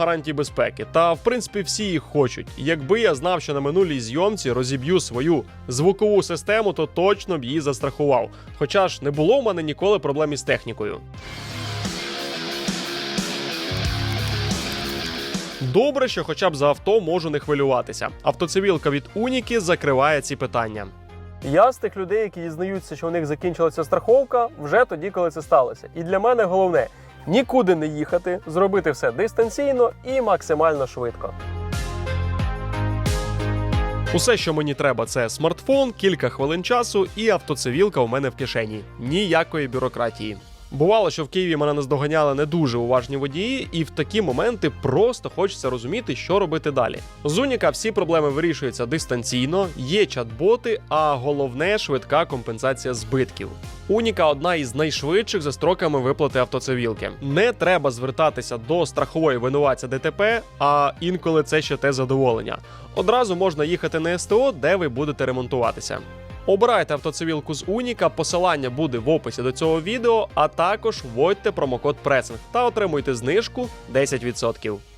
гарантій безпеки. Та в принципі всі їх хочуть. Якби я знав, що на минулій зйомці розіб'ю свою звукову систему, то точно б її застрахував. Хоча ж не було в мене ніколи проблем із технікою. Добре, що хоча б за авто можу не хвилюватися. Автоцивілка від Уніки закриває ці питання. Я з тих людей, які дізнаються, що у них закінчилася страховка, вже тоді, коли це сталося. І для мене головне нікуди не їхати, зробити все дистанційно і максимально швидко. Усе, що мені треба, це смартфон, кілька хвилин часу і автоцивілка у мене в кишені. Ніякої бюрократії. Бувало, що в Києві мене наздоганяли не дуже уважні водії, і в такі моменти просто хочеться розуміти, що робити далі. З Уніка всі проблеми вирішуються дистанційно, є чат-боти, а головне швидка компенсація збитків. Уніка одна із найшвидших за строками виплати автоцивілки. Не треба звертатися до страхової винуватця ДТП, а інколи це ще те задоволення. Одразу можна їхати на СТО, де ви будете ремонтуватися. Обирайте автоцивілку з Уніка, посилання буде в описі до цього відео, а також вводьте промокод пресинг та отримуйте знижку 10%.